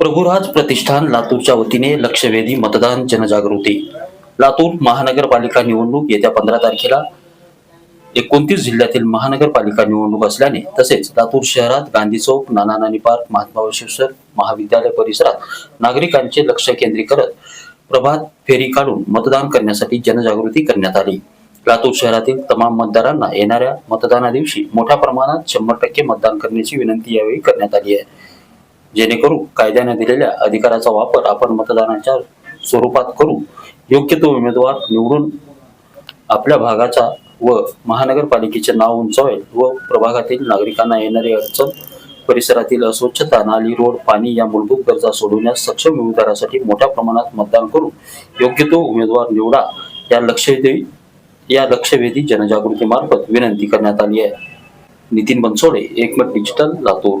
प्रभुराज प्रतिष्ठान लातूरच्या वतीने लक्षवेधी मतदान जनजागृती. लातूर महानगरपालिका निवडणूक येत्या पंधरा तारखेला एकोणतीस जिल्ह्यातील महानगरपालिका निवडणूक असल्याने तसेच लातूर शहरात गांधी चौक नाना नानी पार्क महात्मा बसवेश्वर महाविद्यालय परिसरात नागरिकांचे लक्ष केंद्रित करत प्रभात फेरी काढून मतदान करण्यासाठी जनजागृती करण्यात आली. लातूर शहरातील तमाम मतदारांना येणाऱ्या मतदाना दिवशी मोठ्या प्रमाणात शंभर टक्के मतदान करण्याची विनंती यावेळी करण्यात आली आहे. जेणेकरून कायद्याने दिलेल्या अधिकाराचा वापर आपण मतदानाच्या स्वरूपात करू. योग्य तो उमेदवार निवडून आपल्या भागाचा व महानगरपालिकेचे नाव उंचावेल व प्रभागातील नागरिकांना येणारी अडचण परिसरातील अस्वच्छता नाली रोड पाणी या मूलभूत गरजा सोडवण्यास सक्षम उमेदवारासाठी मोठ्या प्रमाणात मतदान करून योग्य तो उमेदवार निवडा. या लक्षवेधी या लक्षवेधी जनजागृतीमार्फत विनंती करण्यात आली आहे. Nitin Bansode Ekmat digital Latur.